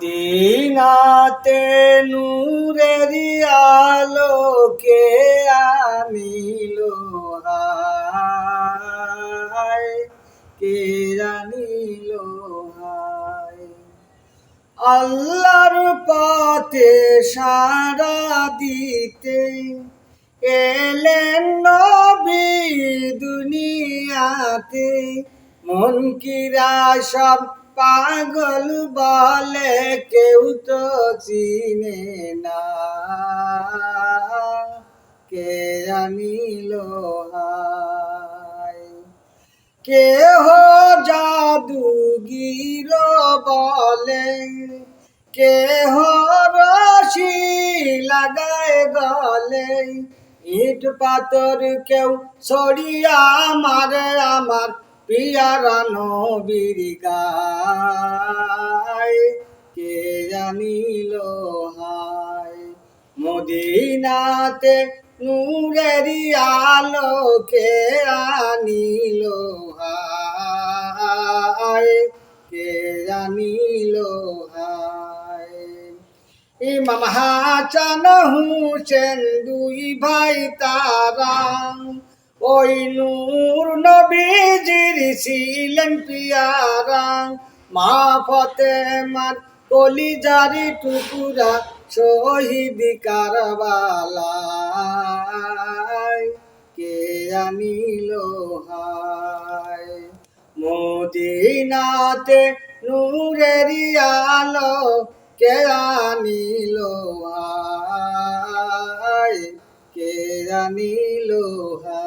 দিনাতে নূরের আলোকে আনিল হায় কে জানিল আল্লাহর পথে সারা দিতে এলেন নবী দুনিয়াতে, মন কিরা সব পাগল বলে কেউ তো চিনে না। কে হায় কেহ জাদুগির বলে? কেহ রশি লাগায় গলে? ইট পাতর কেউ ছড়িয়া মারে আমার পিয়ারা নবীর গায়, কে জানিল হায়? মদিনাতে নূরের আলোকে আনিল হায়, কে জানিল হায়? ইমাম হাসান হুসেন দুই ভাই তারা ওই নূর নবীজির ছিলেন পিয়ারা। মা ফতে মার কলিজারি টুকুরা শহীদ কারবালায়। কে আনিল হায়? মদিনাতে নূরের আলো কে আনিল কেরানি লোহা